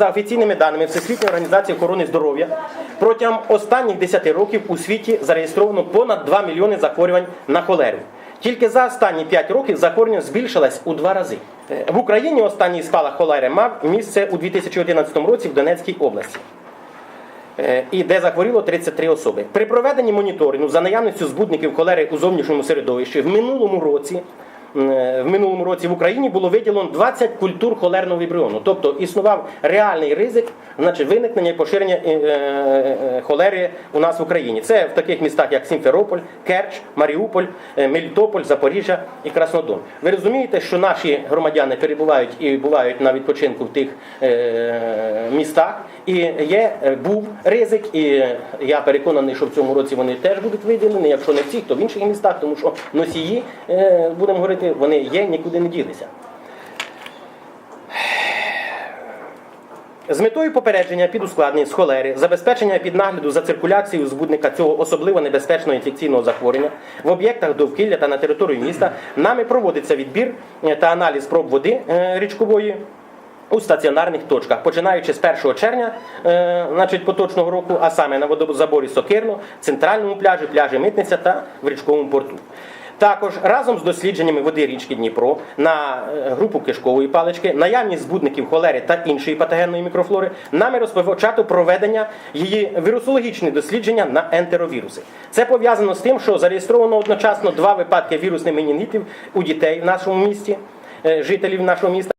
за офіційними даними Всесвітньої організації охорони здоров'я, протягом останніх 10 років у світі зареєстровано понад 2 мільйони захворювань на холеру. Тільки за останні 5 років захворювання збільшилось у два рази. В Україні останній спалах холери мав місце у 2011 році в Донецькій області. Е, і де захворіло 33 особи. При проведенні моніторингу за наявністю збудників холери у зовнішньому середовищі в минулому році. Е, В минулому році в Україні було виділено 20 культур холерного вібріону, тобто існував реальний ризик значить, виникнення і поширення е, е, холери у нас в Україні. Це в таких містах, як Сімферополь, Керч, Маріуполь, Мелітополь, Запоріжжя і Краснодон. Ви розумієте, що наші громадяни перебувають і бувають на відпочинку в тих містах, і є був ризик, і я переконаний, що в цьому році вони теж будуть виділені. Якщо не в цих, то в інших містах, тому що носії, будемо говорити, вони є, нікуди не ділися. З метою попередження підускладнень з холери, забезпечення піднагляду за циркуляцією збудника цього особливо небезпечного інфекційного захворювання в об'єктах довкілля та на території міста нами проводиться відбір е, та аналіз проб води е, річкової. У стаціонарних точках, починаючи з 1 червня, е, значить поточного року, а саме на водозаборі Сокирно, центральному пляжі, пляжі Митниця та в річковому порту. Також разом з дослідженнями води річки Дніпро на е, групу кишкової палички, наявність збудників холери та іншої патогенної мікрофлори, нами розпочато проведення її вірусологічні дослідження на ентеровіруси. Це пов'язано з тим, що зареєстровано одночасно два випадки вірусних менінгітів у дітей в нашому місті, е, жителів нашого міста.